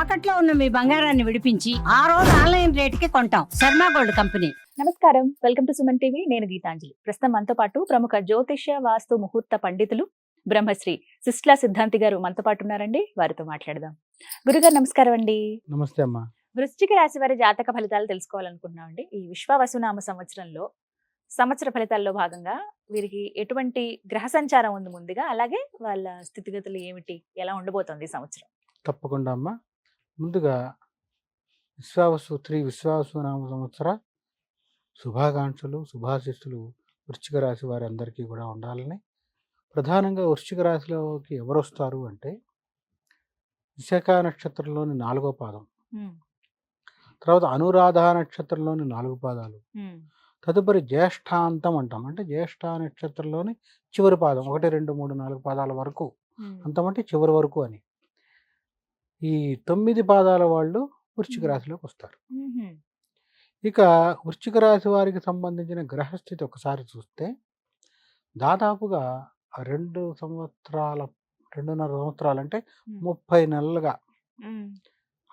తాకట్లో ఉన్న మీ బంగారాన్ని విడిపించి ఆ రోజు ఆన్లైన్ రేటుకి కొంటాం. Sharma gold company. నమస్కారం. Welcome to Suman TV. నేను గీతాంజలి. ప్రస్తుతం మనతో పాటు ప్రముఖ జ్యోతిష్య వాస్తు ముహూర్త పండితులు బ్రహ్మశ్రీ సిస్లా సిద్ధాంతి గారు మనతో పాటు ఉన్నారండి. వారితో మాట్లాడదాం. గురుగారు నమస్కారం అండి. నమస్తే అమ్మా. వృశ్చిక రాశి వారి జాతక ఫలితాలు తెలుసుకోవాలనుకుంటున్నామండి ఈ విశ్వవసునామ సంవత్సరంలో సంవత్సర ఫలితాల్లో భాగంగా వీరికి ఎటువంటి గ్రహ సంచారం ఉంది ముందుగా? అలాగే వాళ్ళ స్థితిగతులు ఏమిటి? ఎలా ఉండబోతోంది ఈ సంవత్సరం? తప్పకుండా అమ్మా. ముందుగా విశ్వావసు శ్రీ విశ్వావసు నామ సంవత్సర శుభాకాంక్షలు శుభాశిస్సులు వృశ్చిక రాశి వారి అందరికీ కూడా ఉండాలని. ప్రధానంగా వృశ్చిక రాశిలోకి ఎవరు వస్తారు అంటే విశాఖ నక్షత్రంలోని నాలుగో పాదం. తర్వాత అనురాధ నక్షత్రంలోని నాలుగు పాదాలు. తదుపరి జ్యేష్ఠాంతం అంటాం. అంటే జ్యేష్ఠ నక్షత్రంలోని చివరి పాదం. ఒకటి రెండు మూడు నాలుగు పాదాల వరకు. అంతమంటే చివరి వరకు అని. ఈ తొమ్మిది పాదాల వాళ్ళు వృశ్చిక. రాశిలోకి వస్తారు. ఇక వృశ్చిక రాశి వారికి సంబంధించిన గ్రహస్థితి ఒకసారి చూస్తే దాదాపుగా రెండు సంవత్సరాల రెండున్నర సంవత్సరాలు అంటే ముప్పై నెలలుగా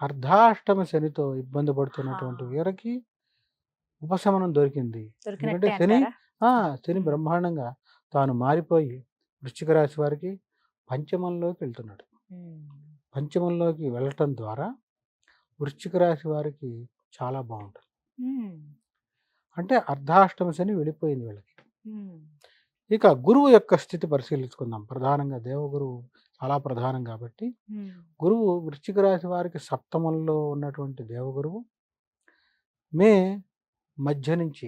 అర్ధాష్టమ శనితో ఇబ్బంది పడుతున్నటువంటి. వీరికి ఉపశమనం దొరికింది. దొరికినట్టే శని శని. బ్రహ్మాండంగా తాను మారిపోయి వృశ్చిక రాశి వారికి పంచమంలోకి వెళ్తున్నాడు. పంచమంలోకి వెళ్ళటం ద్వారా వృశ్చిక రాశి వారికి చాలా బాగుంటుంది. అంటే అర్ధాష్టమ శని వెళ్ళిపోయింది వీళ్ళకి. ఇక గురువు యొక్క స్థితి పరిశీలించుకుందాం. ప్రధానంగా దేవగురువు చాలా ప్రధానం కాబట్టి గురువు వృశ్చిక రాశి వారికి సప్తమంలో ఉన్నటువంటి దేవగురువు మే మధ్య నుంచి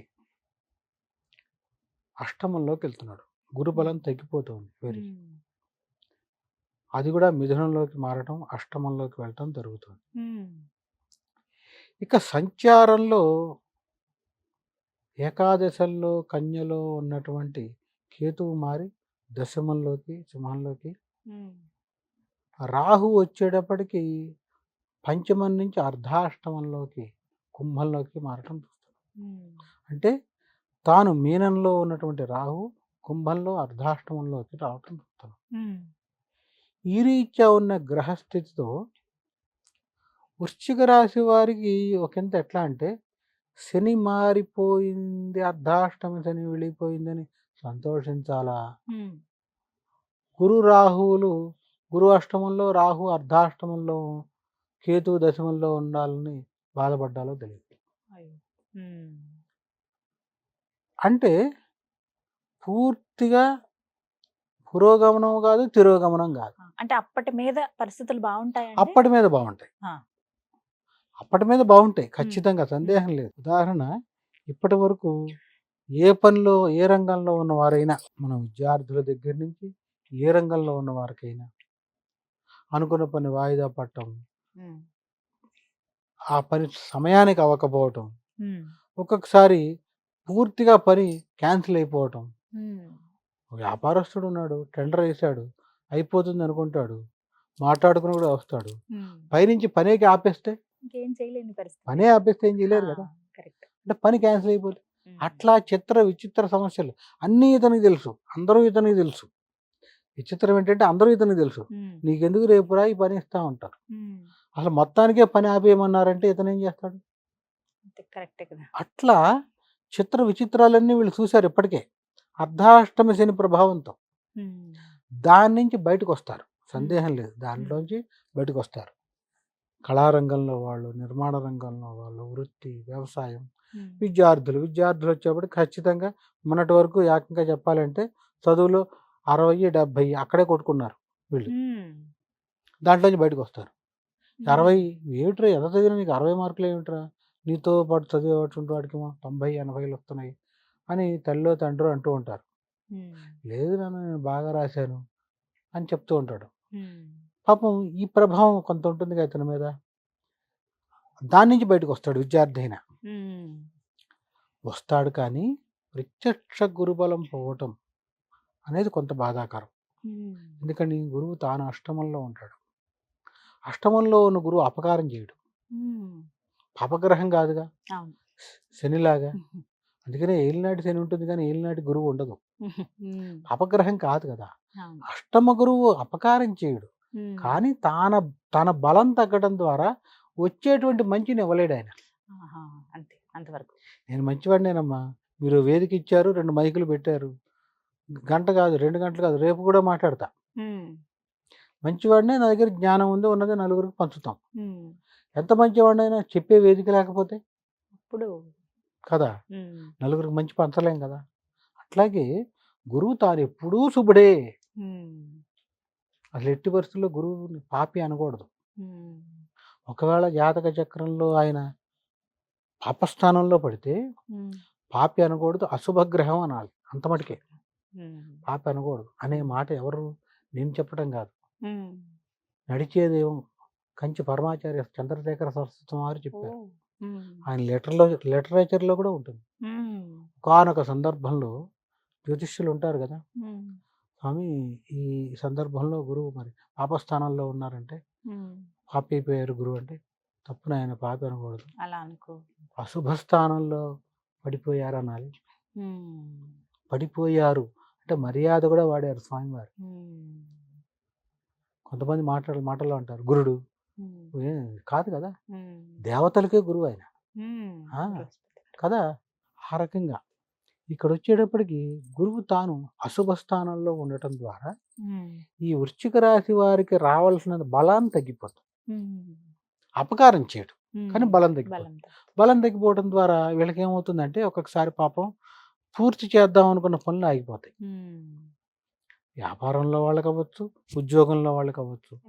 అష్టమంలోకి వెళ్తున్నాడు. గురుబలం తగ్గిపోతుంది వెరీ ఉమ్, అది కూడా మిథునంలోకి మారటం అష్టమంలోకి వెళ్ళటం జరుగుతుంది. ఇక సంచారంలో ఏకాదశంలో కన్యలో ఉన్నటువంటి కేతువు మారి దశమంలోకి సింహంలోకి రాహు వచ్చేటప్పటికి పంచమం నుంచి అర్ధాష్టమంలోకి కుంభంలోకి మారటం చూస్తాం ఉమ్, అంటే తాను మీనంలో ఉన్నటువంటి రాహు కుంభంలో అర్ధాష్టమంలోకి రావటం చూస్తాం ఉమ్, ఈ రీత్యా ఉన్న గ్రహస్థితితో వృశ్చిక రాశి వారికి ఒకంత ఎట్లా అంటే శని మారిపోయింది అర్ధాష్టమి శని వెళ్ళిపోయిందని సంతోషించాలా? గురు రాహువులు గురు అష్టమంలో రాహు అర్ధాష్టమంలో కేతు దశమంలో ఉండాలని బాధపడ్డాలో తెలియదు అంటే పూర్తిగా పురోగమనం కాదు తిరోగమనం కాదు. అంటే అప్పటి మీద పరిస్థితులు బాగుంటాయండి అప్పటి మీద బాగుంటాయి. అప్పటి మీద బాగుంటాయి. ఖచ్చితంగా సందేహం లేదు. ఉదాహరణ ఇప్పటి వరకు ఏ పనిలో ఏ రంగంలో ఉన్న వారైనా మన విద్యార్థుల దగ్గర నుంచి ఏ రంగంలో ఉన్న వారికైనా అనుకున్న పని వాయిదా పడటం ఉమ్, ఆ పని సమయానికి అవ్వకపోవటం ఒక్కొక్కసారి పూర్తిగా పని క్యాన్సిల్ అయిపోవటం. వ్యాపారస్తుడు ఉన్నాడు టెండర్ వేసాడు అయిపోతుంది అనుకుంటాడు. మాట్లాడుకుని కూడా వస్తాడు. పైనుంచి పనేకి ఆపేస్తే? పనే ఆపేస్తే ఏం చేయలేరు కదా? అంటే పని క్యాన్సిల్ అయిపోతుంది అట్లా చిత్ర విచిత్ర సమస్యలు అన్నీ ఇతనికి తెలుసు. అందరూ ఇతనికి తెలుసు. విచిత్రం ఏంటంటే అందరూ ఇతనికి తెలుసు. నీకెందుకు రేపు రా ఈ పని ఇస్తా ఉంటారు. అసలు మొత్తానికే పని ఆపేయమన్నారంటే ఇతను ఏం చేస్తాడు? అట్లా చిత్ర విచిత్రాలన్నీ వీళ్ళు చూశారు ఇప్పటికే. అర్ధాష్టమి శని ప్రభావంతో. దాని నుంచి బయటకు వస్తారు సందేహం లేదు. దాంట్లోంచి బయటకు వస్తారు కళారంగంలో వాళ్ళు నిర్మాణ రంగంలో వాళ్ళు వృత్తి వ్యవసాయం విద్యార్థులు విద్యార్థులు వచ్చేప్పటికి ఖచ్చితంగా మొన్నటి వరకు ఏకంగా చెప్పాలంటే చదువులో అరవై డెబ్భై అక్కడే కొట్టుకున్నారు వీళ్ళు. దాంట్లోంచి బయటకు వస్తారు అరవై ఏమిట్రా ఎంత చదివినా నీకు అరవై మార్కులు ఏమిట్రా? నీతో పాటు చదివేటువంటి వాడికి తొంభై ఎనభైలు వస్తున్నాయి అని తల్లిలో తండ్రి అంటూ ఉంటారు. లేదు నాన్న నేను బాగా రాశాను. అని చెప్తూ ఉంటాడు. పాపం ఈ ప్రభావం కొంత ఉంటుంది కదా ఇతని మీద. దాని నుంచి బయటకు వస్తాడు విద్యార్థి అయినా. వస్తాడు కానీ ప్రత్యక్ష గురుబలం పోవటం అనేది కొంత బాధాకరం. ఎందుకని? గురువు తాను అష్టమంలో ఉంటాడు. అష్టమంలో ఉన్న గురువు అపకారం చేయడు. పాపగ్రహం కాదుగా. శనిలాగా. అందుకనే ఏలినాటి శని ఉంటుంది కానీ ఏలినాటి గురువు ఉండదు. అపగ్రహం కాదు కదా. అష్టమ గురువు అపకారం చేయడు. కానీ తాన తన బలం తగ్గడం ద్వారా వచ్చేటువంటి మంచిని ఇవ్వలేడు ఆయన. అంతే అంతవరకు. నేను మంచివాడినేనమ్మా. మీరు వేదిక ఇచ్చారు రెండు మైకులు పెట్టారు. గంట కాదు రెండు గంటలు కాదు రేపు కూడా మాట్లాడతా. మంచివాడినే నా దగ్గర జ్ఞానం ఉంది ఉన్నది నలుగురికి పంచుతాం. ఎంత మంచివాడినైనా చెప్పే వేదిక లేకపోతే? ఇప్పుడు కదా! నలుగురికి మంచి పంచలేం కదా! అట్లాగే గురువు తాను ఎప్పుడూ శుభుడే. అసలు ఎట్టి పరిస్థితుల్లో గురువుని పాపి అనకూడదు. ఒకవేళ జాతక చక్రంలో ఆయన పాపస్థానంలో పడితే పాపి అనకూడదు అశుభగ్రహం అనాలి. అంత మటుకే. పాపి అనకూడదు అనే మాట ఎవరు నేను చెప్పడం కాదు. ఉమ్. నడిచేదేమో కంచి పరమాచార్య చంద్రశేఖర సరస్వతి వారు చెప్పారు. ఆయన లెటర్లో లిటరేచర్లో కూడా ఉంటుంది. ఒకానొక సందర్భంలో జ్యోతిష్యులు ఉంటారు కదా! స్వామి ఈ సందర్భంలో గురువు మరి పాపస్థానంలో ఉన్నారంటే. పాపి అయిపోయారు గురువు అంటే తప్పున ఆయన పాపి అనకూడదు. అలా అనుకో. అశుభ స్థానంలో పడిపోయారు అనాలి పడిపోయారు అంటే మర్యాద కూడా వాడారు స్వామివారు. కొంతమంది మాటలు మాటలు అంటారు గురుడు కాదు కదా? దేవతలకే గురువు ఆయన. కదా? ఆ రకంగా. ఇక్కడ వచ్చేటప్పటికి గురువు తాను అశుభ స్థానంలో ఉండటం ద్వారా ఈ వృశ్చిక రాశి వారికి రావాల్సిన బలాన్ని తగ్గిపోతుంది అపకారం చేయడం. కానీ. బలం తగ్గిపోతుంది బలం తగ్గి- బలం తగ్గిపోవడం ద్వారా వీళ్ళకి ఏమవుతుందంటే ఒక్కొక్కసారి పాపం పూర్తి చేద్దాం అనుకున్న పనులు ఆగిపోతాయి. వ్యాపారంలో వాళ్ళకి అవ్వచ్చు ఉద్యోగంలో వాళ్ళకి అవ్వచ్చు.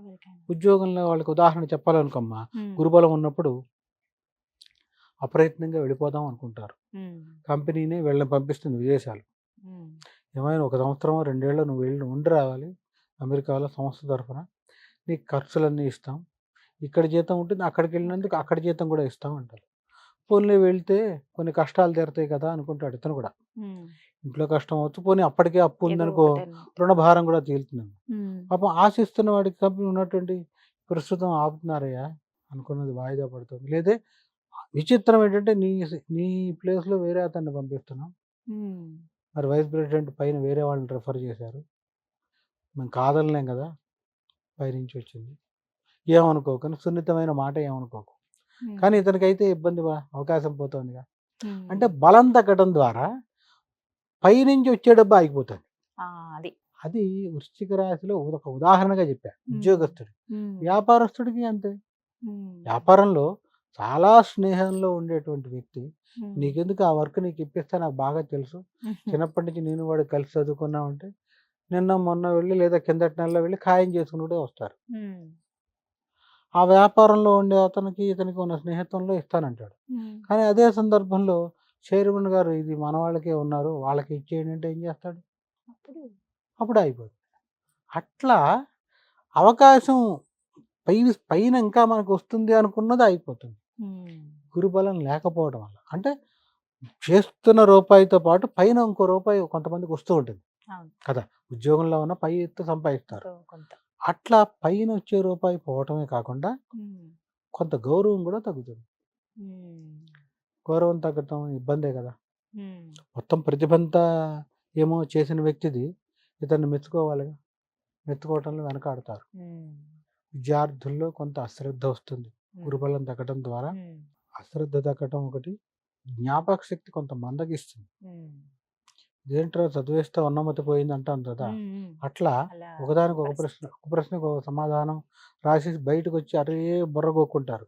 ఉద్యోగంలో వాళ్ళకి ఉదాహరణ చెప్పాలనుకోమ్మా. గురుబలం ఉన్నప్పుడు అప్రయత్నంగా వెళ్ళిపోదాం అనుకుంటారు. కంపెనీనే వీళ్ళని పంపిస్తుంది విదేశాలు. ఏమైనా ఒక సంవత్సరం రెండేళ్ళు నువ్వు వెళ్ళి ఉండి రావాలి. అమెరికాలో సంస్థ తరఫున నీకు ఖర్చులన్నీ ఇస్తాం. ఇక్కడ జీతం ఉంటుంది అక్కడికి వెళ్ళినందుకు అక్కడ జీతం కూడా ఇస్తాం అంటారు. పోనీ వెళ్తే కొన్ని కష్టాలు తీరుతాయి కదా అనుకుంటాడు ఇతను కూడా. ఇంట్లో కష్టం అవచ్చు పోనీ అప్పటికే అప్పు ఉందనుకో ఒకటి. రుణ భారం కూడా తీరుతుంది. పాపం ఆశిస్తున్న వాడికి కంపెనీ ఉన్నటువంటి ప్రస్తుతం ఆపుతున్నారయ్యా అనుకున్నది వాయిదా పడుతుంది. లేదే విచిత్రం ఏంటంటే నీ నీ ప్లేస్లో వేరే అతన్ని పంపిస్తున్నాం. మరి వైస్ ప్రెసిడెంట్ పైన వేరే వాళ్ళని రెఫర్ చేశారు. మేము కాదనలేం కదా! పైనుంచి వచ్చింది. ఏమనుకోకు కానీ సున్నితమైన మాట ఏమనుకోకు. కానీ ఇతనికైతే ఇబ్బంది అవకాశం పోతుందిగా. అంటే బలం తగ్గడం ద్వారా పైనుంచి వచ్చే డబ్బు ఆగిపోతుంది. అది. అది వృశ్చిక రాశిలో ఒక ఉదాహరణగా చెప్పా. ఉద్యోగస్తుడు. వ్యాపారస్తుడికి అంతే. వ్యాపారంలో చాలా స్నేహంలో ఉండేటువంటి వ్యక్తి. నీకెందుకు ఆ వర్క్ నీకు ఇప్పిస్తే నాకు బాగా తెలుసు. చిన్నప్పటి నుంచి నేను వాడు కలిసి చదువుకున్నామంటే నిన్న మొన్న వెళ్ళి లేదా కిందటి నెలలో వెళ్ళి ఖాయం చేసుకుని కూడా వస్తారు ఆ వ్యాపారంలో ఉండే అతనికి ఇతనికి ఉన్న స్నేహితంలో ఇస్తానంటాడు. కానీ అదే సందర్భంలో చైర్మన్ గారు ఇది మన వాళ్ళకే ఉన్నారు వాళ్ళకి ఇచ్చేయండి అంటే ఏం చేస్తాడు? అప్పుడు? అప్పుడు అయిపోతుంది అట్లా అవకాశం పై పైన ఇంకా మనకు వస్తుంది అనుకున్నది అయిపోతుంది. గురుబలం లేకపోవడం వల్ల. అంటే చేస్తున్న రూపాయితో పాటు పైన ఇంకో రూపాయి కొంతమందికి వస్తూ ఉంటుంది. కదా! ఉద్యోగంలో ఉన్న పై ఎత్తు సంపాదిస్తారు. అట్లా పైన వచ్చే రూపాయి పోవటమే కాకుండా కొంత గౌరవం కూడా తగ్గుతుంది. గౌరవం తగ్గటం ఇబ్బందే కదా! మొత్తం ప్రతిభంతా ఏమో చేసిన వ్యక్తిది ఇతన్ని మెచ్చుకోవాలిగా. మెచ్చుకోవటంలో వెనకాడతారు. విద్యార్థుల్లో కొంత అశ్రద్ధ వస్తుంది. గురుబలం తగ్గటం ద్వారా అశ్రద్ధ తగ్గటం ఒకటి జ్ఞాపక శక్తి కొంత మందగిస్తుంది. దేంట్లో చదివేస్తే ఉన్నమతి పోయింది అంటాం కదా. అట్లా ఒకదానికి ఒక. ప్రశ్న ఒక ప్రశ్నకు ఒక సమాధానం రాసి బయటకు వచ్చి అరే బుర్రగొక్కుంటారు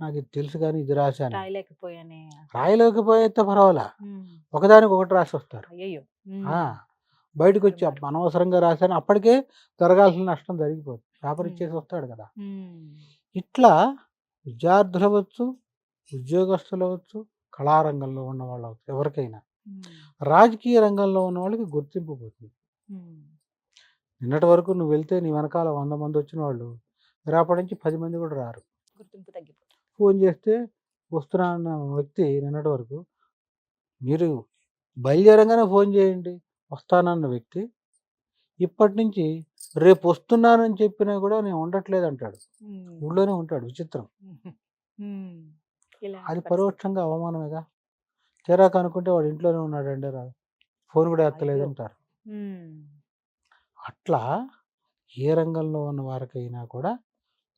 నాకు ఇది తెలుసు కానీ ఇది రాశాను రాయలేకపోయానే. రాయలేకపోతే పర్వాలా? ఒకదానికి ఒకటి రాసి వస్తారు బయటకు వచ్చి అనవసరంగా రాశాను అప్పటికే జరగాల్సిన నష్టం జరిగిపోతుంది పేపర్ ఉమ్. ఇచ్చేసి వస్తాడు కదా! ఇట్లా విద్యార్థులు అవ్వచ్చు ఉద్యోగస్తులు అవ్వచ్చు కళారంగంలో ఉన్న వాళ్ళు అవ్వచ్చు ఎవరికైనా రాజకీయ రంగంలో ఉన్న వాళ్ళకి గుర్తింపు పోతుంది. నిన్నటి వరకు నువ్వు వెళ్తే నీ వెనకాల వంద మంది వచ్చిన వాళ్ళు రేపటి నుంచి పది మంది కూడా రారు. గుర్తింపు తగ్గిపోతుంది. ఫోన్ చేస్తే వస్తున్నా వ్యక్తి నిన్నటి వరకు మీరు బయలుదేరంగానే ఫోన్ చేయండి వస్తానన్న వ్యక్తి ఇప్పటి నుంచి రేపు వస్తున్నానని చెప్పినా కూడా నేను ఉండట్లేదు అంటాడు. ఊళ్ళోనే ఉంటాడు విచిత్రం. అది. పరోక్షంగా అవమానమేగా? తీరా కనుక్కుంటే వాడు ఇంట్లోనే ఉన్నాడండి రా ఫోన్ కూడా ఎత్తలేదు. అంటారు. అట్లా ఏ రంగంలో ఉన్న వారికైనా కూడా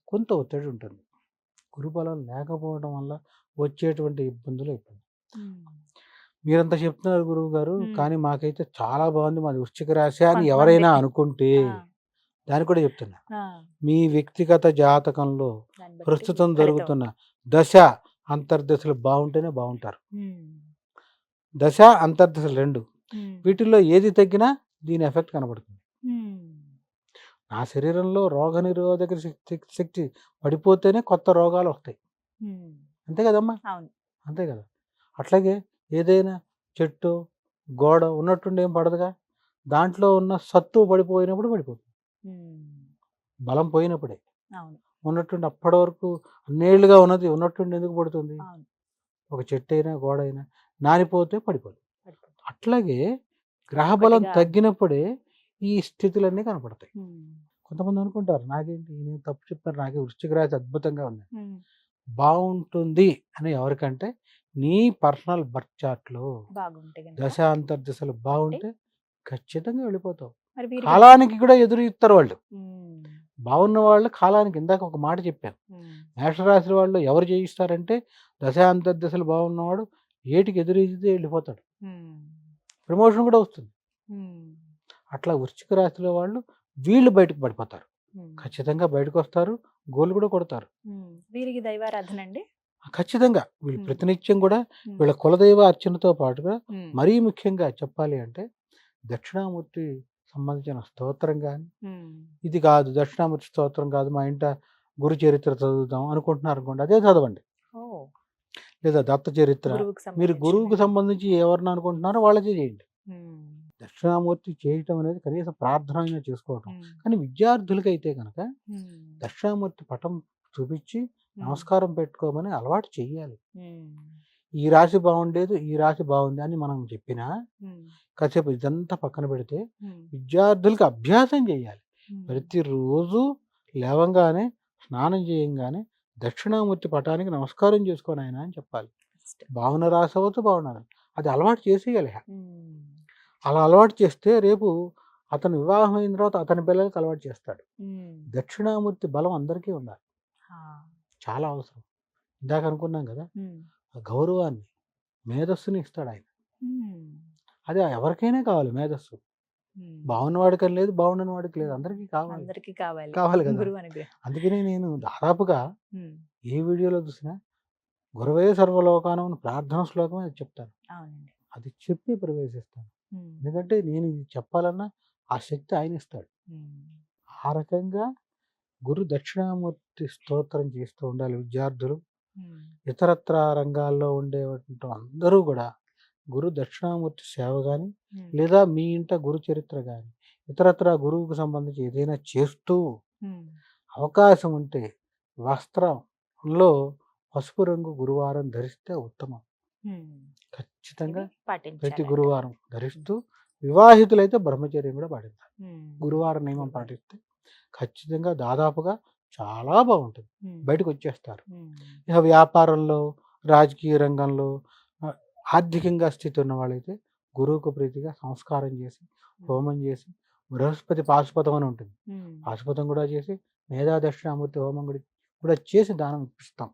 కొంత ఒత్తిడి ఉంటుంది. గురుబలం లేకపోవడం వల్ల వచ్చేటువంటి ఇబ్బందులు ఇబ్బంది. మీరంతా చెప్తున్నారు గురువు గారు. కానీ మాకైతే చాలా బాగుంది. మాది వృశ్చిక రాశి అని ఎవరైనా అనుకుంటే ఆ, దాన్ని కూడా చెప్తున్నా. మీ వ్యక్తిగత జాతకంలో ప్రస్తుతం. జరుగుతున్న దశ అంతర్దశలు బాగుంటేనే బాగుంటారు. దశ అంతర్దశలు రెండు. వీటిల్లో ఏది తగ్గినా దీని ఎఫెక్ట్ కనబడుతుంది. నా శరీరంలో రోగ నిరోధక శక్తి శక్తి పడిపోతేనే కొత్త రోగాలు వస్తాయి. అంతే కదమ్మా? అంతే కదా? అట్లాగే ఏదైనా చెట్టు గోడ ఉన్నట్టుండి ఏం పడదుగా? దాంట్లో ఉన్న సత్తు పడిపోయినప్పుడు పడిపోతుంది. బలం పోయినప్పుడే. ఉన్నట్టుండి అప్పటి వరకు అన్నేళ్ళుగా ఉన్నది ఉన్నట్టుండి ఎందుకు పడుతుంది? ఒక చెట్టు అయినా గోడ అయినా నానిపోతే పడిపోదు. అట్లాగే గ్రహబలం తగ్గినప్పుడే ఈ స్థితులన్నీ కనపడతాయి. కొంతమంది అనుకుంటారు నాకేంటి? నేను తప్పు చెప్పాను నాకే వృశ్చిక రాశి అద్భుతంగా ఉంది. బాగుంటుంది అని ఎవరికంటే నీ పర్సనల్ బర్త్ చార్ట్లో బాగుంటే గనుక. దశ అంతర్దశలు బాగుంటే ఖచ్చితంగా వెళ్ళిపోతావు. కాలానికి కూడా ఎదురు ఇస్తారు వాళ్ళు బాగున్న వాళ్ళు కాలానికి ఇందాక ఒక మాట చెప్పాను మేషరాశి వాళ్ళు ఎవరు చేయిస్తారంటే దశ అంతర్దశలు బాగున్నవాడు ఏటికి ఎదురు ఇస్తే వెళ్ళిపోతాడు ప్రమోషన్ కూడా వస్తుంది. అట్లా వృశ్చిక రాశిలో వాళ్ళు వీళ్ళు బయటకు పడిపోతారు. ఖచ్చితంగా బయటకు వస్తారు గోల్ కూడా కొడతారు. వీరికి దైవారాధన అండి ఖచ్చితంగా వీళ్ళు. ప్రతినిత్యం కూడా వీళ్ళ కులదైవ అర్చనతో పాటుగా మరీ ముఖ్యంగా చెప్పాలి అంటే దక్షిణామూర్తి సంబంధించిన స్తోత్రం కానీ ఇది కాదు దక్షిణామూర్తి స్తోత్రం కాదు మా ఇంట గురు చరిత్ర చదువుదాం అనుకుంటున్నారు అనుకోండి అదే చదవండి. లేదా దత్త చరిత్ర. మీరు గురువుకు. సంబంధించి ఎవరిని అనుకుంటున్నారో వాళ్ళకే చేయండి. దక్షిణామూర్తి చేయటం అనేది కనీసం ప్రార్థన అయినా చేసుకోవటం. కానీ విద్యార్థులకైతే కనుక ఉమ్, దక్షిణామూర్తి పటం చూపించి నమస్కారం పెట్టుకోమని అలవాటు చేయాలి ఈ రాశి బాగుండేది ఈ రాశి బాగుంది అని మనం చెప్పినా కాసేపు ఇదంతా పక్కన పెడితే విద్యార్థులకు అభ్యాసం చేయాలి. ప్రతిరోజు లేవంగానే స్నానం చేయంగానే దక్షిణామూర్తి పటానికి నమస్కారం చేసుకొని ఆయన అని చెప్పాలి. భావన రాసి అవ్వచ్చు భావన అది అలవాటు చేసేయాలి అలా అలవాటు చేస్తే రేపు అతను వివాహం అయిన తర్వాత అతని పిల్లలకి అలవాటు చేస్తాడు. దక్షిణామూర్తి బలం అందరికీ ఉండాలి. చాలా అవసరం. ఇందాక అనుకున్నాం కదా? ఆ గౌరవాన్ని మేధస్సుని ఇస్తాడు ఆయన. అది ఎవరికైనా కావాలి మేధస్సు. ఉమ్. బాగున్న వాడికి లేదు బాగుండని వాడికి లేదు. అందరికీ కావాలి. అందరికీ కావాలి. కావాలి కదా. అందుకనే నేను దాదాపుగా ఏ వీడియోలో చూసినా గురవే సర్వలోకానం ప్రార్థన శ్లోకం అది చెప్తాను. అది చెప్పి ప్రవేశిస్తాను. ఎందుకంటే నేను ఇది చెప్పాలన్నా ఆ శక్తి ఆయన ఇస్తాడు. ఆ రకంగా గురు దక్షిణామూర్తి స్తోత్రం చేస్తూ ఉండాలి విద్యార్థులు. ఇతరత్ర రంగాల్లో ఉండేటువంటి అందరూ కూడా గురు దక్షిణామూర్తి సేవ కానీ లేదా మీ ఇంట గురు చరిత్ర కానీ ఇతరత్ర గురువుకు సంబంధించి ఏదైనా చేస్తూ అవకాశం ఉంటే వస్త్రంలో పసుపు రంగు గురువారం ధరిస్తే ఉత్తమం. ఖచ్చితంగా ప్రతి. గురువారం ధరిస్తూ వివాహితులైతే బ్రహ్మచర్యం కూడా ఉమ్, గురువార నియమం పాటిస్తే ఖచ్చితంగా దాదాపుగా చాలా బాగుంటుంది. బయటకు వచ్చేస్తారు ఇక వ్యాపారంలో రాజకీయ రంగంలో ఆర్థికంగా స్థితి ఉన్న వాళ్ళైతే గురువుకు ప్రీతిగా సంస్కారం చేసి హోమం. చేసి బృహస్పతి పాశుపతం అని ఉంటుంది. పాశుపతం కూడా చేసి మేధా దక్షిణామూర్తి హోమం కూడా కూడా చేసి దానం ఇప్పిస్తాం.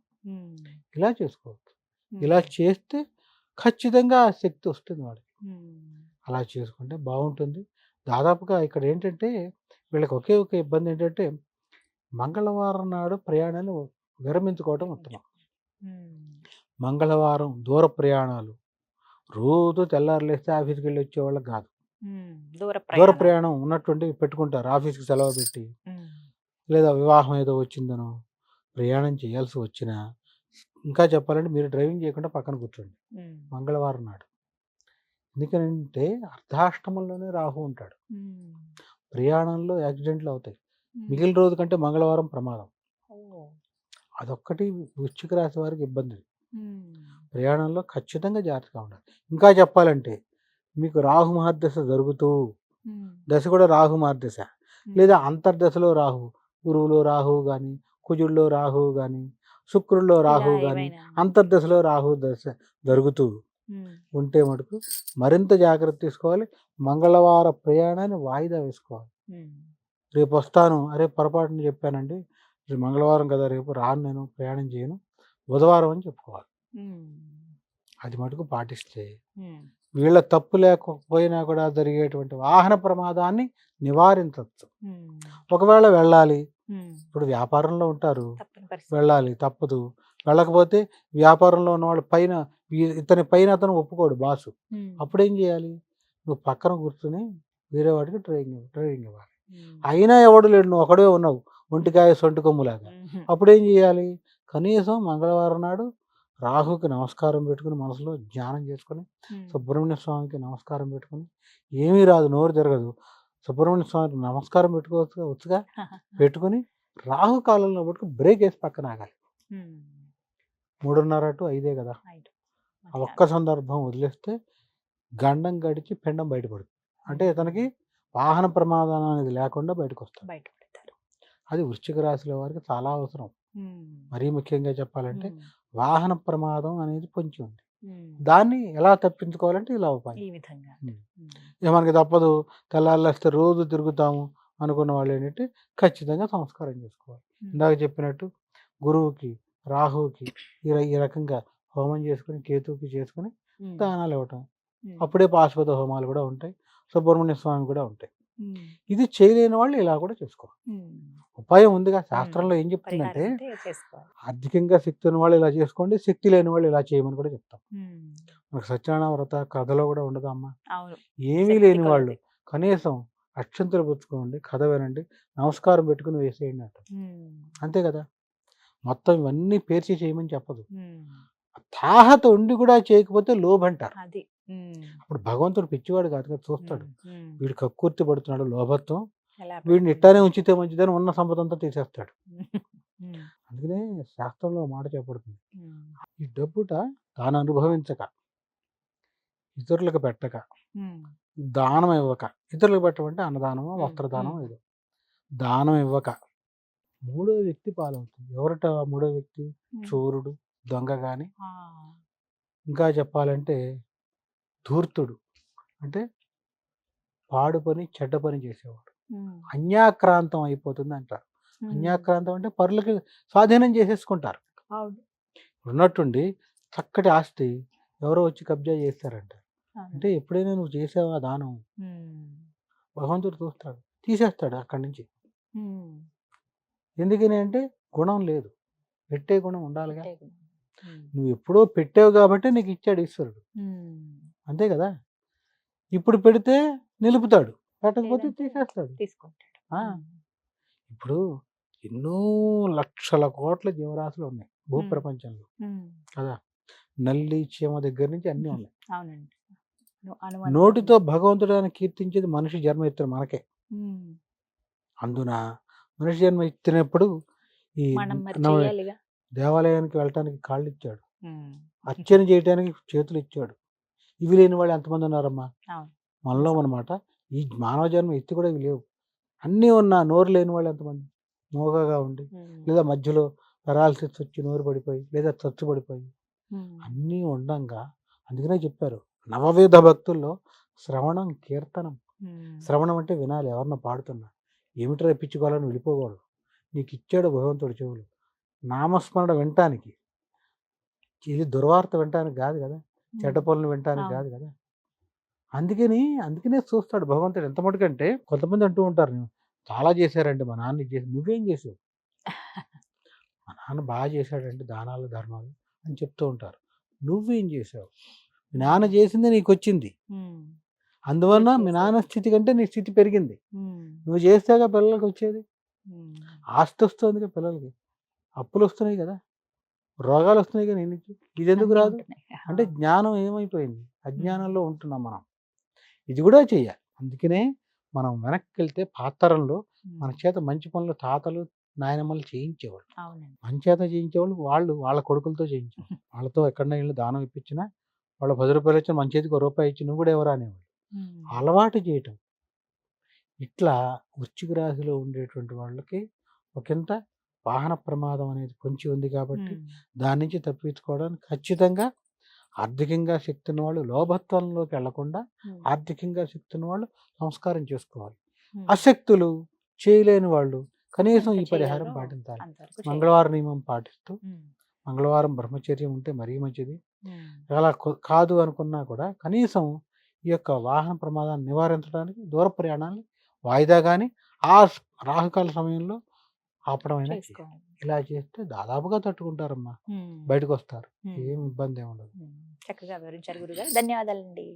ఇలా చేసుకోవచ్చు. ఇలా చేస్తే ఖచ్చితంగా శక్తి వస్తుంది వాడికి అలా చేసుకుంటే బాగుంటుంది. దాదాపుగా ఇక్కడ ఏంటంటే వీళ్ళకి ఒకే ఒక ఇబ్బంది ఏంటంటే మంగళవారం నాడు ప్రయాణాన్ని విరమించుకోవడం ఉత్తమం. మంగళవారం దూర ప్రయాణాలు. రోజు తెల్లారులేస్తే ఆఫీస్కి వెళ్ళి వచ్చే వాళ్ళకి కాదు దూర ప్రయాణం. ఉన్నట్టుండి పెట్టుకుంటారు. ఆఫీస్కి సెలవు పెట్టి. లేదా వివాహం ఏదో వచ్చిందనో ప్రయాణం చేయాల్సి వచ్చినా ఇంకా చెప్పాలంటే మీరు డ్రైవింగ్ చేయకుండా పక్కన కూర్చోండి. మంగళవారం నాడు. ఎందుకంటే అర్ధాష్టమంలోనే రాహు ఉంటాడు. ప్రయాణంలో యాక్సిడెంట్లు అవుతాయి. మిగిలిన రోజు కంటే మంగళవారం ప్రమాదం. అదొక్కటి వృశ్చిక రాశి వారికి ఇబ్బంది ప్రయాణంలో ఖచ్చితంగా జాగ్రత్తగా ఉండాలి. ఇంకా చెప్పాలంటే మీకు రాహు మహర్దశ జరుగుతూ దశ కూడా రాహు మహర్దశ లేదా అంతర్దశలో రాహు గురువులో రాహువు కానీ కుజుల్లో రాహువు కానీ శుక్రుల్లో రాహువు కానీ. అంతర్దశలో రాహు దశ జరుగుతూ ఉంటే మటుకు మరింత జాగ్రత్త తీసుకోవాలి. మంగళవార ప్రయాణాన్ని వాయిదా వేసుకోవాలి. రేపు వస్తాను అరే పొరపాటున చెప్పానండి. రేపు మంగళవారం కదా రేపు రాను నేను ప్రయాణం చేయను. బుధవారం అని చెప్పుకోవాలి. అది మటుకు పాటిస్తే వీళ్ళ తప్పు లేకపోయినా కూడా జరిగేటువంటి వాహన ప్రమాదాన్ని నివారించవచ్చు ఒకవేళ వెళ్ళాలి. ఇప్పుడు వ్యాపారంలో ఉంటారు వెళ్ళాలి తప్పదు. వెళ్ళకపోతే వ్యాపారంలో ఉన్నవాళ్ళు పైన ఇతని పైన అతను ఒప్పుకోడు బాసు. అప్పుడేం చేయాలి? నువ్వు పక్కన కూర్చుని వేరే వాడికి ట్రైనింగ్ ట్రైనింగ్ ఇవ్వాలి. అయినా ఎవడు లేడు నువ్వు ఒకడే ఉన్నావు ఒంటికాయ సొంటి కొమ్ములాగా. అప్పుడేం చేయాలి? కనీసం మంగళవారం నాడు రాహుకి నమస్కారం పెట్టుకుని మనసులో ధ్యానం చేసుకుని సుబ్రహ్మణ్య స్వామికి నమస్కారం పెట్టుకుని ఏమీ రాదు నోరు తిరగదు. సుబ్రహ్మణ్య స్వామికి నమస్కారం పెట్టుకోవచ్చు వచ్చుగా? పెట్టుకుని రాహు కాలంలో పట్టుకు బ్రేక్ వేసి పక్కన ఆగాలి. మూడున్నర టు ఐదే కదా. ఆ ఒక్క సందర్భం వదిలేస్తే గండం గడిచి పెండం బయటపడుతుంది. అంటే ఇతనికి వాహన ప్రమాదం అనేది లేకుండా బయటకు వస్తాడు బయటపడతారు. అది వృశ్చిక రాశిలో వారికి చాలా అవసరం. మరీ ముఖ్యంగా చెప్పాలంటే వాహన ప్రమాదం అనేది పొంచి ఉంది. దాన్ని ఎలా తప్పించుకోవాలంటే ఇలా ఉపాయం. ఈ విధంగా ఇక మనకి తప్పదు తెల్లారులేస్తే రోజు తిరుగుతాము అనుకున్న వాళ్ళు ఏంటంటే ఖచ్చితంగా సంస్కారం చేసుకోవాలి. ఇందాక చెప్పినట్టు గురువుకి రాహువుకి ఈ రకంగా హోమం చేసుకుని కేతువుకి చేసుకుని దానాలు ఇవ్వటం. అప్పుడే పాశుపత హోమాలు కూడా ఉంటాయి. సుబ్రహ్మణ్య స్వామి కూడా ఉంటాయి. ఇది చేయలేని వాళ్ళు ఇలా కూడా చేసుకోవాలి. ఉపాయం ఉందిగా శాస్త్రంలో ఏం చెప్తుందంటే ఆర్థికంగా శక్తి ఉన్న వాళ్ళు ఇలా చేసుకోండి శక్తి లేని వాళ్ళు ఇలా చేయమని కూడా చెప్తాం. మనకు సత్యనారాయణ వ్రత కథలో కూడా ఉండదు అమ్మా? ఏమీ లేని వాళ్ళు. కనీసం అక్షంతలు పుచ్చుకోండి కథ వినండి నమస్కారం పెట్టుకుని వేసేయండి అంట అంతే కదా? మొత్తం ఇవన్నీ పేర్చి చేయమని చెప్పదు. తాహత ఉండి కూడా చేయకపోతే లోభంటారు. అప్పుడు భగవంతుడు పిచ్చివాడు కాదు కదా చూస్తాడు. వీడు కక్కుర్తి పడుతున్నాడు లోభత్వం. వీడిని ఇట్టానే ఉంచితే మంచిదని ఉన్న సంపద అంతా తీసేస్తాడు. అందుకనే శాస్త్రంలో మాట చెప్పబడుతుంది. ఈ డబ్బుట తాను అనుభవించక ఇతరులకు పెట్టక దానం ఇవ్వక. ఇతరులకు పెట్టమంటే అన్నదానమో వస్త్రదానం. ఏదో. దానం ఇవ్వక. మూడో వ్యక్తి పాలవుతుంది. ఎవరట మూడో వ్యక్తి. చోరుడు దొంగ కానీ ఇంకా చెప్పాలంటే ధూర్తుడు. అంటే పాడు పని చెడ్డ పని చేసేవాడు. అన్యాక్రాంతం అయిపోతుంది అంటారు. అన్యాక్రాంతం అంటే పరులకి స్వాధీనం చేసేసుకుంటారు. ఉన్నట్టుండి చక్కటి ఆస్తి ఎవరో వచ్చి కబ్జా చేస్తారంట. అవును. అంటే ఎప్పుడైనా నువ్వు చేసావా దానం? భగవంతుడు చూస్తాడు తీసేస్తాడు అక్కడి నుంచి. ఎందుకని అంటే గుణం లేదు. పెట్టే గుణం ఉండాలిగా. నువ్వు ఎప్పుడో పెట్టావు కాబట్టి నీకు ఇచ్చాడు ఈశ్వరుడు. అంతే కదా? ఇప్పుడు పెడితే నిలుపుతాడు. పెట్టకపోతే తీసేస్తాడు. తీసుకుంటాడు. ఇప్పుడు ఎన్నో లక్షల కోట్ల జీవరాశులు ఉన్నాయి భూప్రపంచంలో. కదా? నల్లి చీమ దగ్గర నుంచి అన్నీ ఉన్నాయి. అవునండి. నోటితో భగవంతుడు అని కీర్తించేది మనిషి జన్మ ఎత్తిన మనకే. అందున మనిషి జన్మ ఎత్తినప్పుడు ఈ దేవాలయానికి వెళ్ళటానికి కాళ్ళు ఇచ్చాడు అర్చన చేయటానికి చేతులు ఇచ్చాడు ఇవి లేని వాళ్ళు ఎంతమంది ఉన్నారమ్మా. మనలో అనమాట ఈ మానవ జన్మ ఎత్తి కూడా ఇవి లేవు. అన్నీ ఉన్నా నోరు లేని వాళ్ళు ఎంతమంది? మోగగా ఉండి లేదా మధ్యలో పెరాలసిస్ వచ్చి నోరు పడిపోయి లేదా చచ్చు పడిపోయి అన్నీ ఉండంగా. అందుకనే చెప్పారు. నవవేద భక్తుల్లో శ్రవణం కీర్తనం. శ్రవణం అంటే వినాలి. ఎవరన్నా పాడుతున్నా. ఏమిటి రప్పించుకోవాలని వెళ్ళిపోకూడదు. నీకు ఇచ్చాడు భగవంతుడు చెవులు. నామస్మరణ వినటానికి. ఇది దుర్వార్త వినటానికి కాదు కదా? చెడ్డ పనులు వినటానికి. కాదు కదా! అందుకని అందుకనే చూస్తాడు భగవంతుడు. ఎంత మటుకంటే కొంతమంది అంటూ ఉంటారు "నేను చాలా చేశారండి మా నాన్న చేసి నువ్వేం చేసావు? మా నాన్న బాగా చేశాడంటే దానాలు ధర్మాలు అని చెప్తూ ఉంటారు. నువ్వేం చేసావు? మీ నాన్న చేసింది నీకు వచ్చింది అందువల్ల మీ. నాన్న స్థితి కంటే నీ స్థితి పెరిగింది. నువ్వు చేస్తాగా పిల్లలకి వచ్చేది. ఆస్తి వస్తుంది పిల్లలకి. అప్పులు వస్తున్నాయి కదా! రోగాలు వస్తున్నాయి కదా నీ నుంచి ఇది ఎందుకు రాదు. అంటే జ్ఞానం ఏమైపోయింది? అజ్ఞానంలో ఉంటున్నాం మనం. ఇది కూడా చేయాలి. అందుకనే మనం వెనక్కి వెళ్తే పాతరంలో మన చేత మంచి పనులు తాతలు నాయనమ్మలు చేయించేవాళ్ళు. మన చేత చేయించేవాళ్ళు వాళ్ళు వాళ్ళ కొడుకులతో చేయించేవాళ్ళు. వాళ్ళతో ఎక్కడైనా ఇల్లు దానం ఇప్పించినా వాళ్ళ పది రూపాయలు ఇచ్చి మన చేతికి ఒక రూపాయి ఇచ్చి నువ్వు కూడా ఎవరు అనేవాళ్ళు. అలవాటు చేయటం. ఇట్లా వృశ్చిక రాశిలో ఉండేటువంటి వాళ్ళకి ఒకంత వాహన ప్రమాదం అనేది పొంచి ఉంది కాబట్టి దాని నుంచి తప్పించుకోవడానికి ఖచ్చితంగా ఆర్థికంగా శక్తి ఉన్న వాళ్ళు లోభత్వంలోకి వెళ్ళకుండా ఆర్థికంగా శక్తి ఉన్న వాళ్ళు సంస్కారం చేసుకోవాలి. అశక్తులు చేయలేని వాళ్ళు కనీసం ఈ పరిహారం పాటించాలి. మంగళవారం నియమం పాటిస్తూ మంగళవారం బ్రహ్మచర్యం ఉంటే మరీ మంచిది. అలా కాదు అనుకున్నా కూడా కనీసం ఈ యొక్క వాహన ప్రమాదాన్ని నివారించడానికి దూర ప్రయాణాన్ని వాయిదా కానీ ఆ రాహుకాల సమయంలో ఆపడం అయినా చేయాలి. చేసుకోవాలి. ఇలా చేస్తే దాదాపుగా తట్టుకుంటారమ్మా బయటకు వస్తారు ఏం ఇబ్బంది ఏమి ఉండదు. చక్కగా వివరించారు గురుగారు ధన్యవాదాలండి.